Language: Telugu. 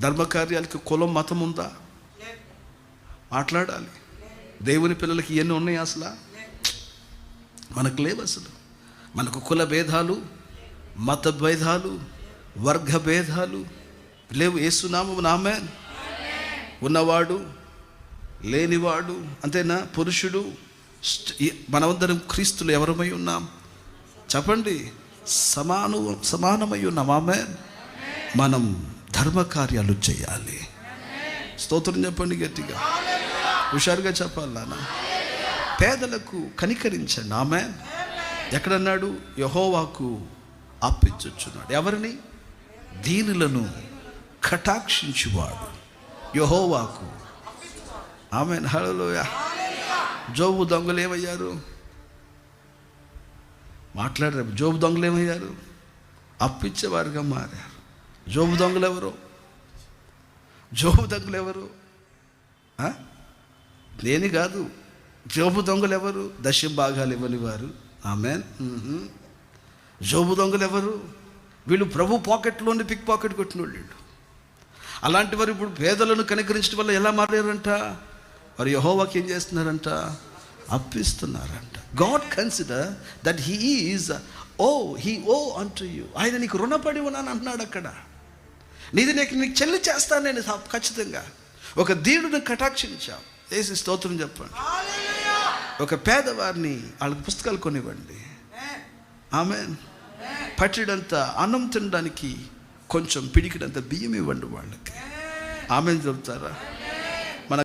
ధర్మకార్యాలకి కులం మతం ఉందా? మాట్లాడాలి. దేవుని పిల్లలకి ఇవన్నీ ఉన్నాయి అసలు? మనకు లేవు అసలు. మనకు కుల భేదాలు మత భేదాలు వర్గ భేదాలు లేవు. ఏసునామం నామే ఉన్నవాడు లేనివాడు అంతేనా? పురుషుడు మనమందరం క్రీస్తులు ఎవరమై ఉన్నాం? చెప్పండి. సమాను సమానమై ఉన్నాం. ఆమె మనం ధర్మకార్యాలు చేయాలి. స్తోత్రం చెప్పండి గట్టిగా. హుషారుగా చెప్పాలి నాన్న. పేదలకు కనికరించండి. ఆమె ఎక్కడన్నాడు? యహోవాకు అప్పించొచ్చున్నాడు ఎవరిని? దీనులను కటాక్షించువాడు. యహోవాకు. ఆమె హలోయ జోబు దొంగలు ఏమయ్యారు? మాట్లాడారు. జోబు దొంగలు ఏమయ్యారు? అప్పిచ్చేవారుగా మారారు. జోబు దొంగలు ఎవరు? జోబు దొంగలు ఎవరు? ఆ? నేను కాదు. జోబు దొంగలు ఎవరు? దశ భాగాలు ఇవ్వని వారు. ఆమె జోబు దొంగలు ఎవరు? వీళ్ళు ప్రభు పాకెట్లోని పిక్ పాకెట్ కొట్టిన వాళ్ళు అలాంటి వారు ఇప్పుడు పేదలను కనికరించడం వల్ల ఎలా మారారంట? వారు యహోవాకి ఏం చేస్తున్నారంట? అప్పిస్తున్నారంట. God consider that he is oh he oh అంటూ యూ. ఆయన నీకు రుణపడి ఉన్నాను అంటున్నాడు అక్కడ. నీది నీకు నీకు చెల్లి చేస్తాను నేను ఖచ్చితంగా. ఒక దీనుని కటాక్షించాం. వేసి స్తోత్రం చెప్పండి. ఒక పేదవారిని వాళ్ళకి పుస్తకాలు కొనివ్వండి. ఆమె పట్టిడంత అన్నం తినడానికి కొంచెం పిడికిడంత బియ్యం ఇవ్వండి వాళ్ళకి. ఆమె చెప్తారా?